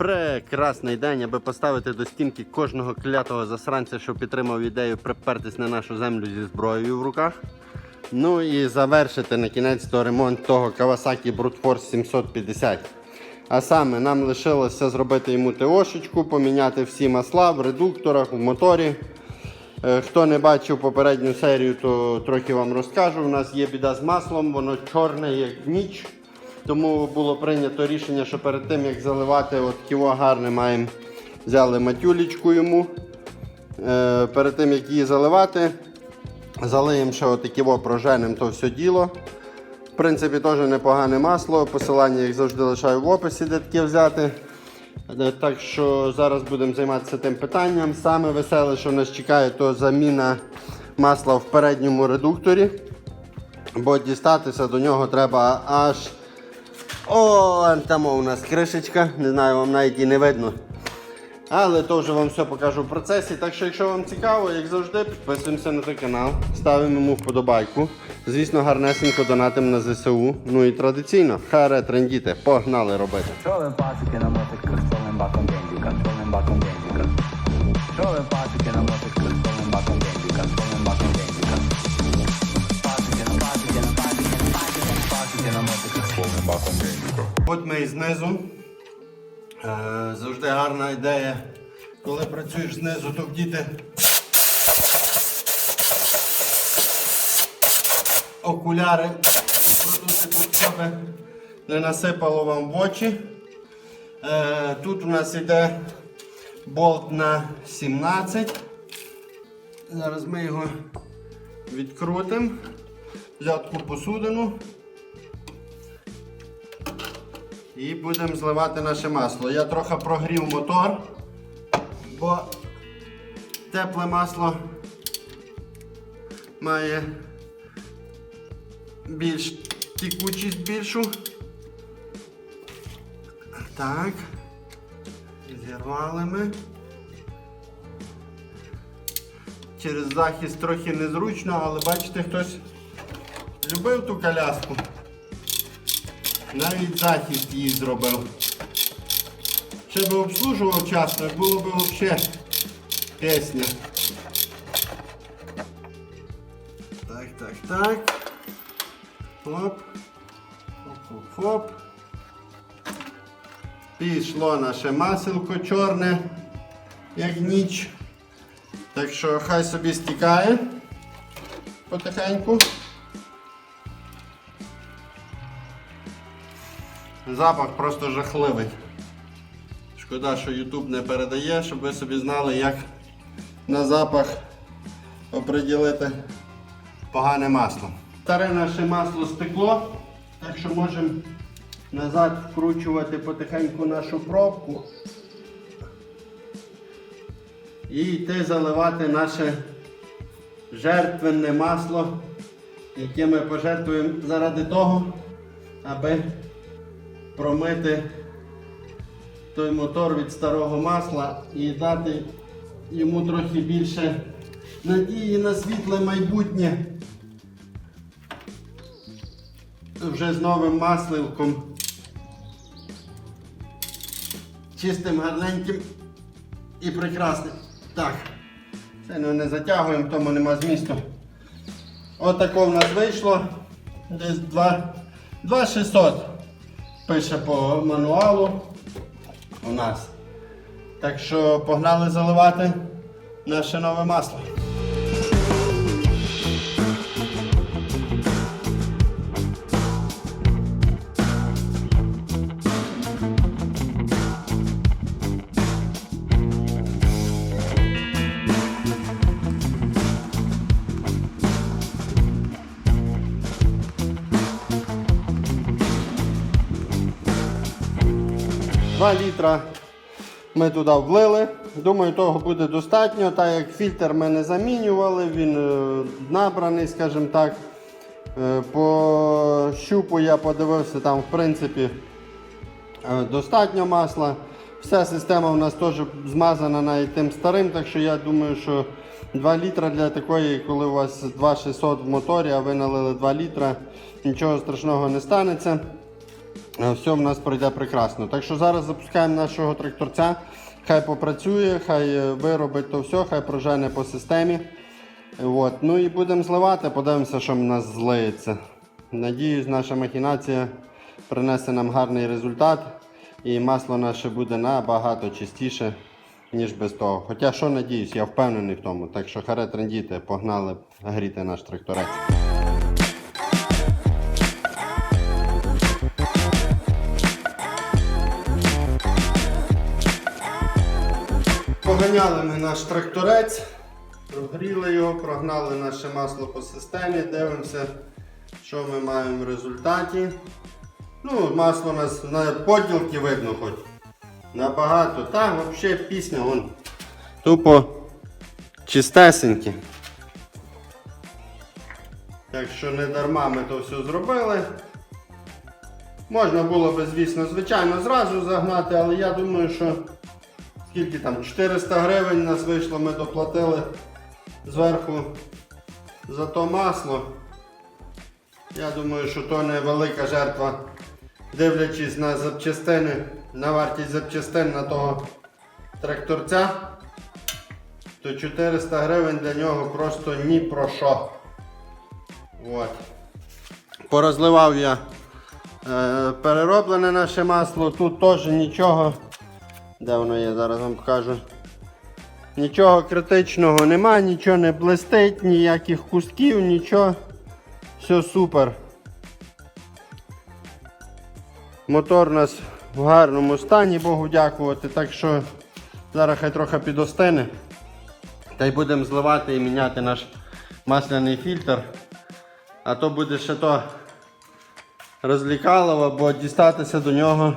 Прекрасний день, аби поставити до стінки кожного клятого засранця, що підтримав ідею припертись на нашу землю зі зброєю в руках. Ну і завершити на кінець то ремонт того Kawasaki Brute Force 750. А саме нам лишилося зробити йому ТОшечку, поміняти всі масла в редукторах, в моторі. Е, Хто не бачив попередню серію, то трохи вам розкажу. У нас є біда з маслом, воно чорне, як ніч. Тому було прийнято рішення, що перед тим як заливати от ківо гарне, маємо взяли матюлечку йому. Е, перед тим як її заливати, залиємо ще отаківо проженем то все діло. В принципі, теж непогане масло. Посилання, як завжди, лишаю в описі, де таке взяти. Е, Так що зараз будемо займатися тим питанням. Саме веселе, що нас чекає, то заміна масла в передньому редукторі. Бо дістатися до нього треба аж. О, там у нас кришечка. Не знаю, вам навіть і не видно. Але то вже вам все покажу в процесі. Так що, якщо вам цікаво, як завжди, підписуємося на той канал, ставимо йому вподобайку. Звісно, гарнесенько донатимо на ЗСУ. Ну і традиційно, харе трендіти, погнали робити. От ми і знизу. Е, завжди гарна ідея. Коли працюєш знизу, то вдіти окуляри, себе не насипало вам в очі. Е, тут у нас йде болт на 17. Зараз ми його відкрутимо. Взяв посудину. І будемо зливати наше масло. Я трохи прогрів мотор, бо тепле масло має більш тікучість більшу. Так. Зірвали ми. Через захист трохи незручно, але бачите, хтось любив ту коляску. Навіть захист її зробив. Ще би обслужував вчасно, було б взагалі пісня. Так, так, так. Хоп. Хоп-хоп-хоп. Пішло наше маселко чорне, як ніч. Так що хай собі стікає потихеньку. Запах просто жахливий. Шкода, що YouTube не передає, щоб ви собі знали, як на запах оприділити погане масло. Старе наше масло стекло, так що можемо назад вкручувати потихеньку нашу пробку і йти заливати наше жертвенне масло, яке ми пожертвуємо заради того, аби промити той мотор від старого масла і дати йому трохи більше надії на світле майбутнє. Вже з новим масливком. Чистим, гарненьким і прекрасним. Так, це ну, не затягуємо, тому нема змісту. Отако в нас вийшло. Десь 2 2600 пише по мануалу у нас. Так що погнали заливати наше нове масло. Два літра ми туди влили. Думаю, того буде достатньо, так як фільтр ми не замінювали, він е, набраний, скажімо так. Е, По щупу я подивився, там в принципі е, достатньо масла. Вся система у нас теж змазана навіть тим старим, так що я думаю, що 2 літра для такої, коли у вас 2600 в моторі, а ви налили 2 літра, нічого страшного не станеться. Е, все в нас пройде прекрасно. Так що зараз запускаємо нашого тракторця. Хай попрацює, хай е, виробить то все, хай прожене по системі. От. Ну і будемо зливати, подивимося, що в нас злиється. Надіюсь, наша махінація принесе нам гарний результат. І масло наше буде набагато чистіше, ніж без того. Хоча що надіюсь, я впевнений в тому. Так що харе трендіти, погнали гріти наш тракторець. Поганяли ми наш тракторець, прогріли його, прогнали наше масло по системі, дивимося, що ми маємо в результаті. Ну, масло у нас на поділки видно хоч. Набагато. Та, взагалі пісня вон. Тупо чистесенькі. Так що не дарма ми то все зробили. Можна було би, звісно, звичайно, зразу загнати, але я думаю, що скільки там 400 гривень нас вийшло, ми доплатили зверху за то масло. Я думаю, що то не велика жертва, дивлячись на запчастини, на вартість запчастин на того тракторця, то 400 гривень для нього просто ні про що. От. Порозливав я е, перероблене наше масло, тут теж нічого. Де воно є, зараз вам покажу. Нічого критичного нема, нічого не блистить, ніяких кусків, нічого. Все супер. Мотор у нас в гарному стані, Богу дякувати. Так що зараз хай трохи підостине. Та й будемо зливати і міняти наш масляний фільтр. А то буде ще то розлікалово, бо дістатися до нього.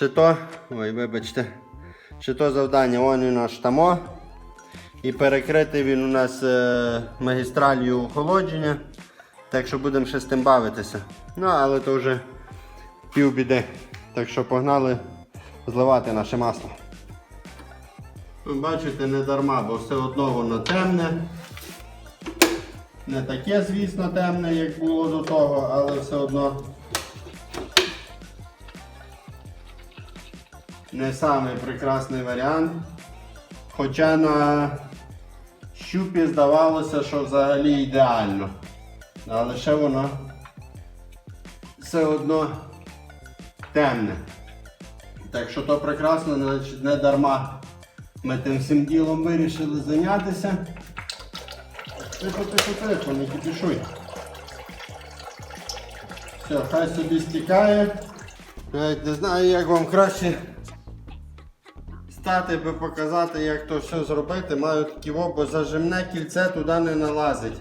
Ще то, ой, вибачте, ще завдання, вон він наш тамо. І перекритий він у нас е, магістралью охолодження. Так що будемо ще з тим бавитися. Ну, але то вже півбіди. Так що погнали зливати наше масло. Ви бачите, не дарма, бо все одно воно темне. Не таке, звісно, темне, як було до того, але все одно не самий прекрасний варіант. Хоча на щупі здавалося, що взагалі ідеально. Але ще воно все одно темне. Так що то прекрасно, значить не дарма ми тим всім ділом вирішили зайнятися. Тихо, тихо, тихо, не кипішуй. Все, хай собі стікає. Навіть не знаю, як вам краще стати би показати, як то все зробити. Маю такі бо зажимне кільце туди не налазить.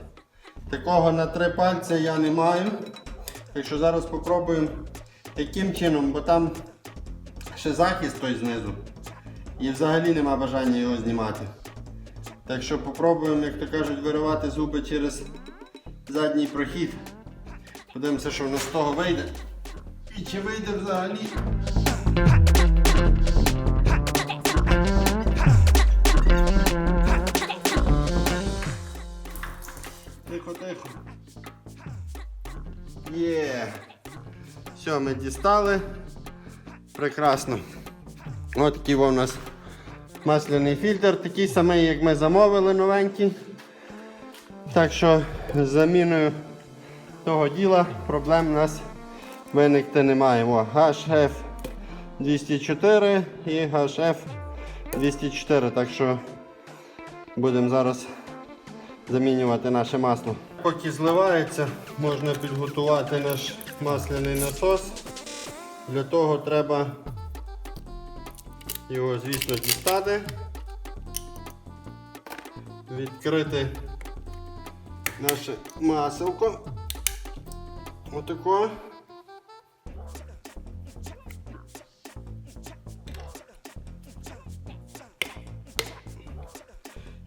Такого на три пальця я не маю. Так що зараз спробуємо яким чином, бо там ще захист той знизу. І взагалі нема бажання його знімати. Так що попробуємо, як то кажуть, виривати зуби через задній прохід. Подивимося, що в нас з того вийде. І чи вийде взагалі. Все, ми дістали. Прекрасно. Ось такий у нас масляний фільтр, такий самий, як ми замовили новенький. Так що з заміною того діла проблем у нас виникти немає. О, HF 204 і HF 204. Так що будемо зараз замінювати наше масло. Поки зливається, можна підготувати наш масляний насос. Для того треба його, звісно, дістати, відкрити наше маселко. Отако.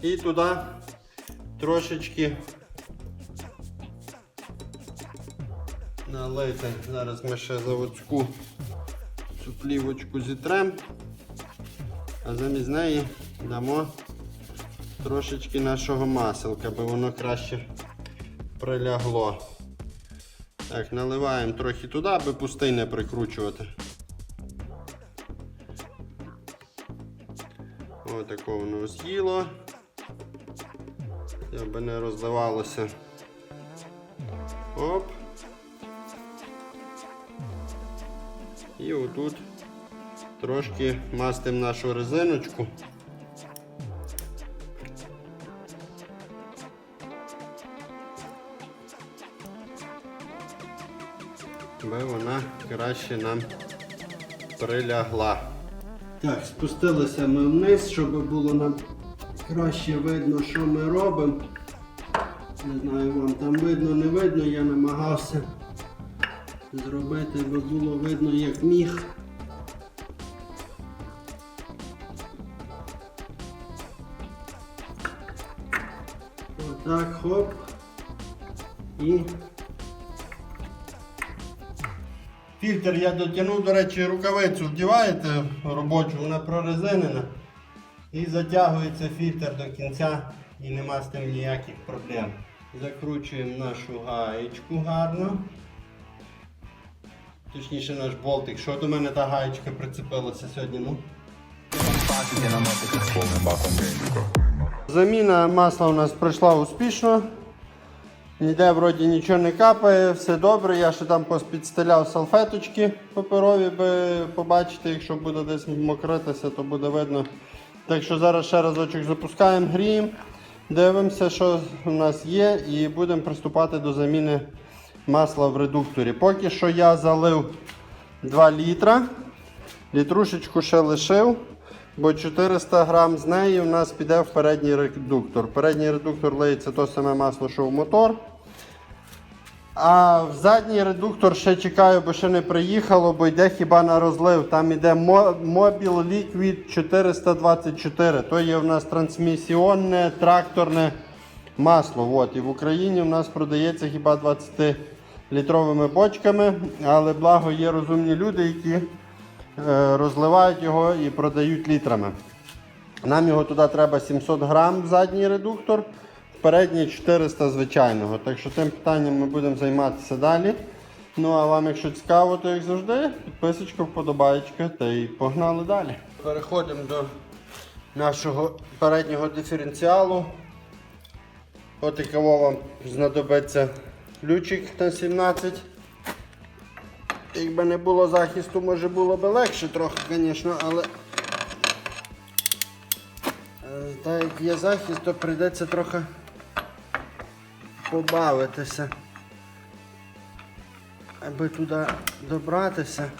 І туди трошечки налити. Зараз ми ще заводську цю плівочку зітрем, а замість неї дамо трошечки нашого маселка, аби воно краще прилягло. Так, наливаємо трохи туди, аби пустий не прикручувати. Отако воно з'їло. Аби не розливалося. Оп. І отут трошки мастимо нашу резиночку. аби вона краще нам прилягла. Так, спустилися ми вниз, щоб було нам краще видно, що ми робимо. Не знаю, вам там видно, не видно, я намагався зробити, аби було видно, як міг. Отак, хоп. І Фільтр я дотягнув, до речі, рукавицю вдіваєте робочу, вона прорезинена. І затягується фільтр до кінця і нема з тим ніяких проблем. Закручуємо нашу гаєчку гарно. Точніше наш болтик. Що до мене та гаєчка прицепилася сьогодні? ну? Заміна масла у нас пройшла успішно. Ніде вроді нічого не капає, все добре. Я ще там підстеляв салфеточки паперові, би побачити, якщо буде десь мокритися, то буде видно. Так що зараз ще разочок запускаємо, гріємо, дивимося, що у нас є, і будемо приступати до заміни масла в редукторі. Поки що я залив 2 літра. Літрушечку ще лишив, бо 400 грам з неї у нас піде в передній редуктор. Передній редуктор лиється то саме масло, що в мотор. А в задній редуктор ще чекаю, бо ще не приїхало, бо йде хіба на розлив. Там йде Mobil Liquid 424. То є в нас трансмісіонне тракторне масло. От. І в Україні в нас продається хіба 20-літровими бочками, але благо є розумні люди, які е, розливають його і продають літрами. Нам його туди треба 700 грам задній редуктор, передній 400 звичайного. Так що тим питанням ми будемо займатися далі. Ну а вам, якщо цікаво, то як завжди, підписочка, вподобаєчка та й погнали далі. Переходимо до нашого переднього диференціалу. От і кого вам знадобиться ключик на 17. Якби не було захисту, може було б легше трохи, звісно, але Е, так як є захист, то прийдеться трохи побавитися, аби туди добратися.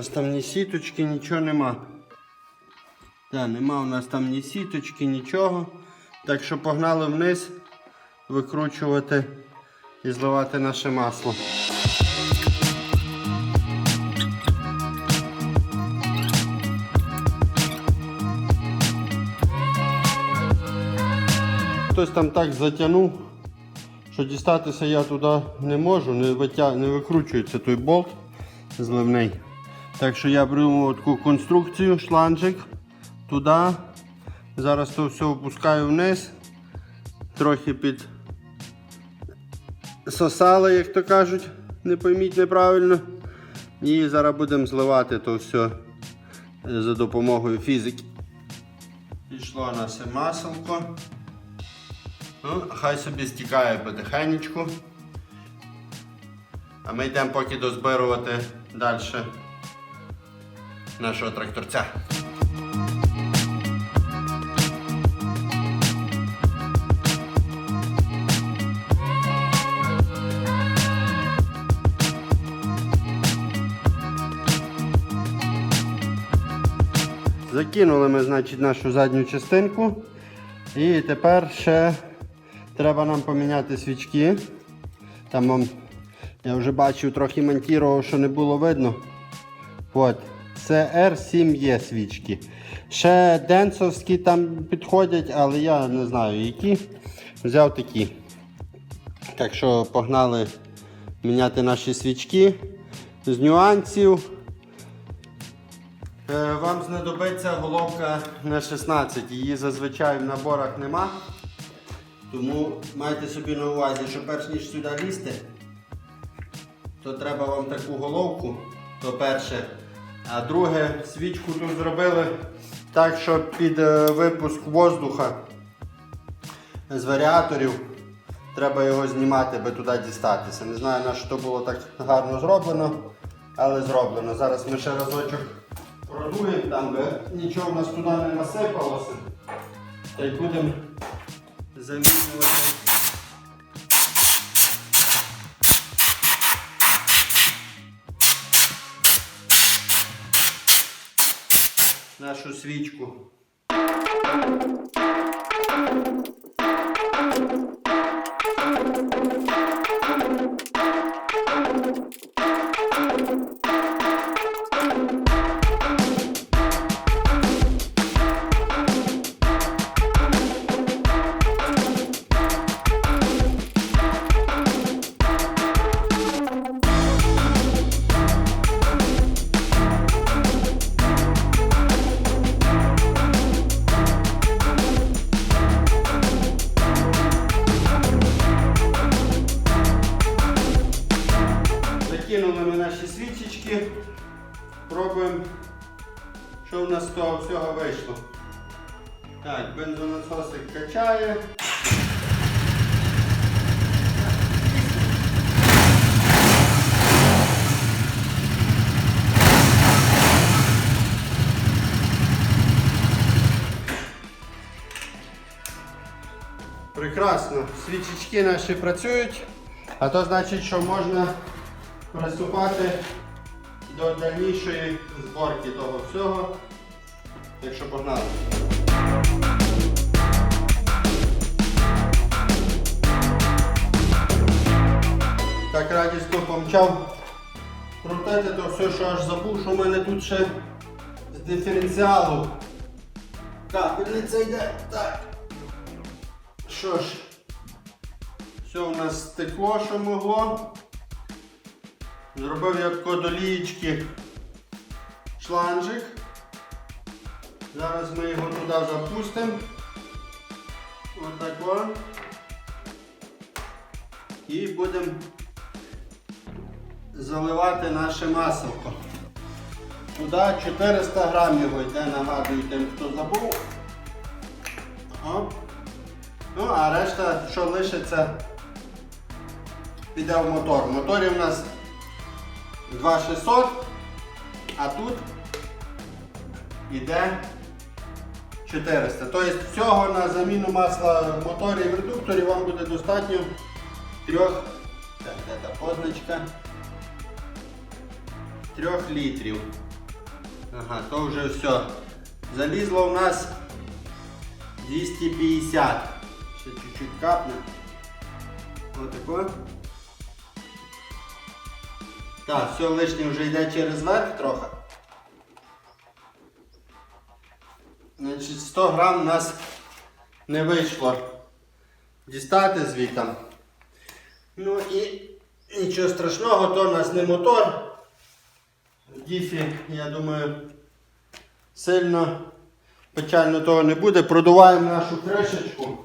Нас там ні сіточки, нічого нема. Так, нема у нас там ні сіточки, нічого. Так що погнали вниз викручувати і зливати наше масло. Хтось там так затягнув, що дістатися я туди не можу, не, витя... не викручується той болт зливний. Так що я беру таку конструкцію, шланжик туди. Зараз то все опускаю вниз, трохи під сосали, як то кажуть, не пойміть неправильно. І зараз будемо зливати то все за допомогою фізики. Пішло наше маселко. Ну, хай собі стікає потихенечку. А ми йдемо поки дозбирувати далі нашого тракторця. Закинули ми, значить, нашу задню частинку. І тепер ще треба нам поміняти свічки. Там я вже бачив, трохи монтував, що не було видно. От. Це R7 є свічки. Ще денсовські там підходять, але я не знаю які. Взяв такі. Так що погнали міняти наші свічки з нюансів. Е, Вам знадобиться головка на 16. Її зазвичай в наборах нема. Тому майте собі на увазі, що перш ніж сюди лізти, то треба вам таку головку, то перше. А друге, свічку тут зробили так, що під е, випуск воздуха з варіаторів треба його знімати, аби туди дістатися. Не знаю, на що було так гарно зроблено, але зроблено. Зараз ми ще разочок продуємо, там би нічого в нас туди не насипалося. Та й будемо замінювати. Нашу свічку. Свічечки наші працюють, а то значить, що можна приступати до дальнішої зборки того всього. Так що погнали. Так радісно помчав крутити то все, що аж забув, що в мене тут ще з диференціалу. Капельниця йде. Так. Що ж, все у нас стекло, що могло. Зробив я тако до лієчки шланжик. Зараз ми його туди запустимо. Отако. І будемо заливати наше маселко. Туди 400 грам його йде, нагадую тим, хто забув. Оп. Ну, а решта, що лишиться, піде в мотор. В моторі в нас 2600, а тут іде 400. Тобто всього на заміну масла в моторі і в редукторі вам буде достатньо трьох, так, де та позначка, трьох літрів. Ага, то вже все. Залізло у нас 250. Ще чуть-чуть капне. Отако. Так, все лишнє вже йде через верх трохи. Значить, 100 грам у нас не вийшло дістати звітом. Ну і нічого страшного, то у нас не мотор. Діфі, я думаю, сильно печально того не буде. Продуваємо нашу кришечку.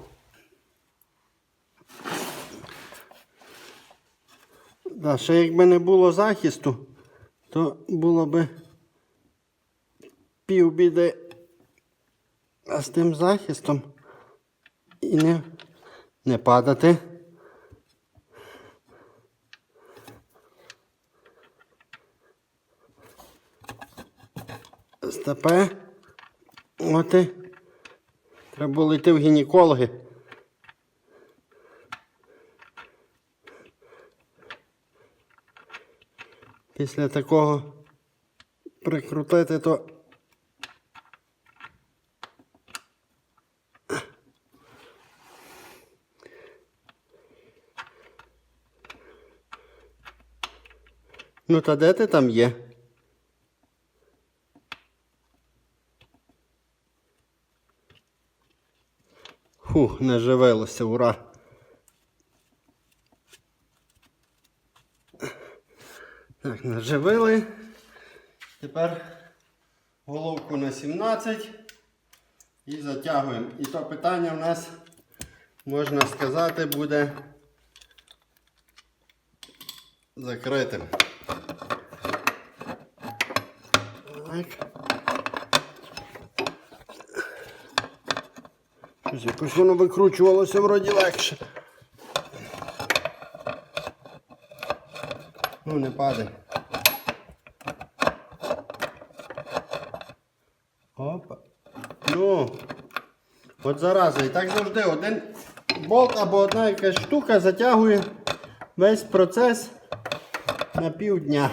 Да, ще якби не було захисту, то було би півбіди. А з тим захистом і не, не падати. Степе. От треба було йти в гінекологи. після такого прикрутити, то Ну, та де ти там є? Фух, наживилося, ура! Так. Тепер головку на 17 і затягуємо. І то питання в нас, можна сказати, буде закритим. Так. Якось воно викручувалося вроді легше. Ну, не падай. От зараза. І так завжди один болт або одна якась штука затягує весь процес на півдня.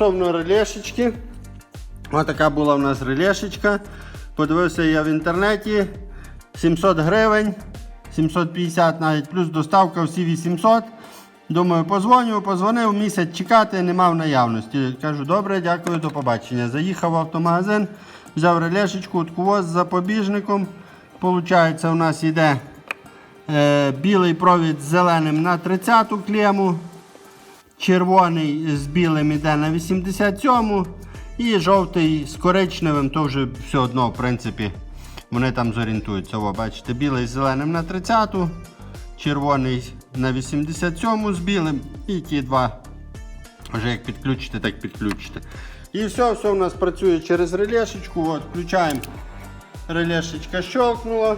Стосовно релешечки, ось така була у нас релешечка. Подивився я в інтернеті 700 гривень, 750 навіть, плюс доставка всі 800. Думаю, позвоню, позвонив, місяць чекати, нема в наявності. Кажу, добре, дякую, до побачення. Заїхав в автомагазин, взяв релешечку, таку з запобіжником. Получається, у нас йде е, білий провід з зеленим на 30-ту клему. Червоний з білим іде на 87 і жовтий з коричневим, то вже все одно, в принципі, вони там зорієнтуються. О, бачите, білий з зеленим на 30, червоний на 87-му з білим і ті два. Вже як підключите, так підключите. І все, все у нас працює через релешечку. От, включаємо. Релешечка щелкнула.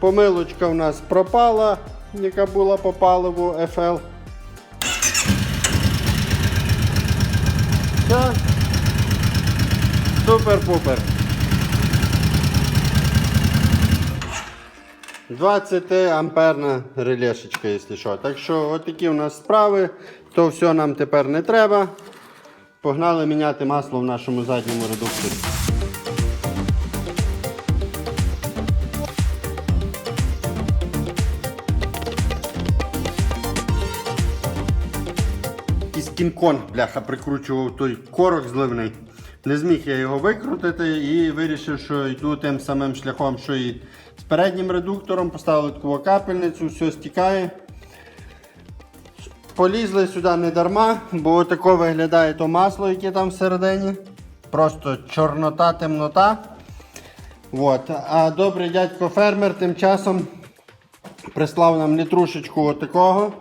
Помилочка у нас пропала, яка була по паливу FL. Супер-пупер. 20 амперна релешечка, якщо що. Так що отакі у нас справи. То все нам тепер не треба. Погнали міняти масло в нашому задньому редукторі. Якийсь кінкон, бляха, прикручував той корок зливний. Не зміг я його викрутити і вирішив, що йду тим самим шляхом, що і з переднім редуктором. Поставили таку капельницю, все стікає. Полізли сюди не дарма, бо тако виглядає то масло, яке там всередині. Просто чорнота, темнота. От. А добрий дядько фермер тим часом прислав нам літрушечку отакого.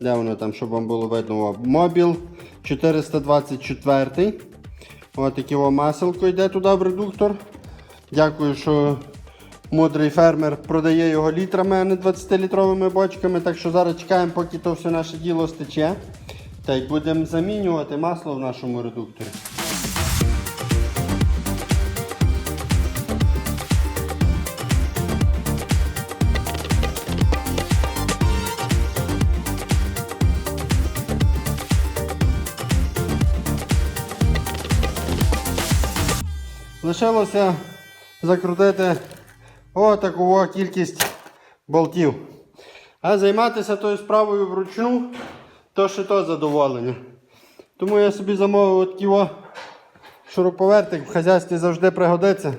Де воно там, щоб вам було видно? Мобіл 424. Ось таке о маселко йде туди в редуктор. Дякую, що мудрий фермер продає його літрами, а не 20-літровими бочками. Так що зараз чекаємо, поки то все наше діло стече. Та й будемо замінювати масло в нашому редукторі. Лишилося закрутити отаку кількість болтів. А займатися тою справою вручну, то ще то задоволення. Тому я собі замовив такий о шуруповертик, в хазяйстві завжди пригодиться.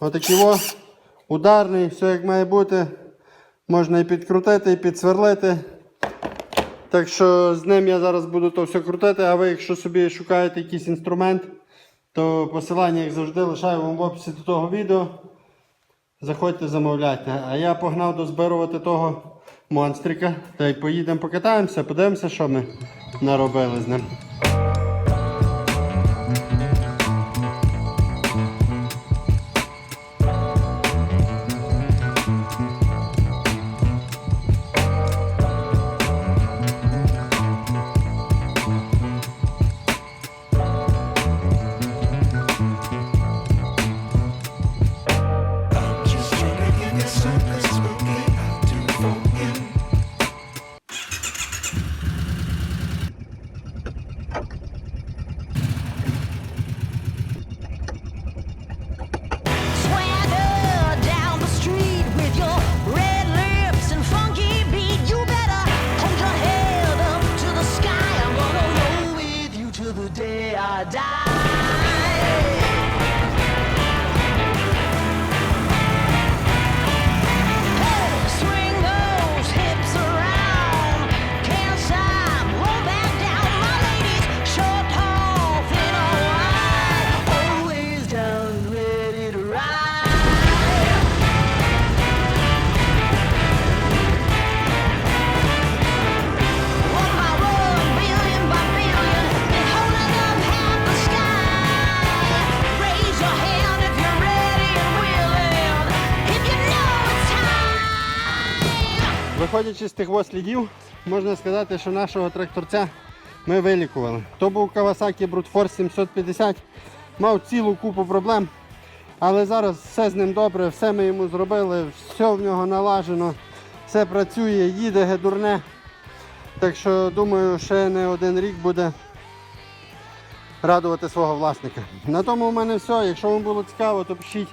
Отакий о ударний, все як має бути. Можна і підкрутити, і підсверлити. Так що з ним я зараз буду то все крутити, а ви, якщо собі шукаєте якийсь інструмент, то посилання, як завжди, лишаю вам в описі до того відео. Заходьте, замовляйте. А я погнав дозбирувати того монстрика. Та й поїдемо покатаємося, подивимося, що ми наробили з ним. Виходячи з тих ось слідів, можна сказати, що нашого тракторця ми вилікували. То був Kawasaki Brute 750, мав цілу купу проблем. Але зараз все з ним добре, все ми йому зробили, все в нього налажено, все працює, їде гедурне. Так що думаю, ще не один рік буде радувати свого власника. На тому в мене все. Якщо вам було цікаво, то пишіть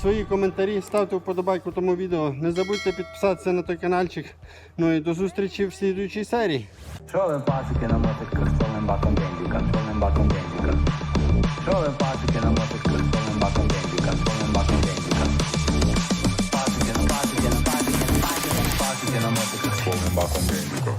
свої коментарі, ставте вподобайку тому відео. Не забудьте підписатися на той каналчик. Ну і до зустрічі в слідуючій серії. Trolling пасики на мотиках, столим баком бензіка, столим баком бензіка. Тролим пасики на мотиках, столим баком бензіка, столим баком бензіка. Пасики на пасики на пасики на пасики на мотиках, столим баком бензіка.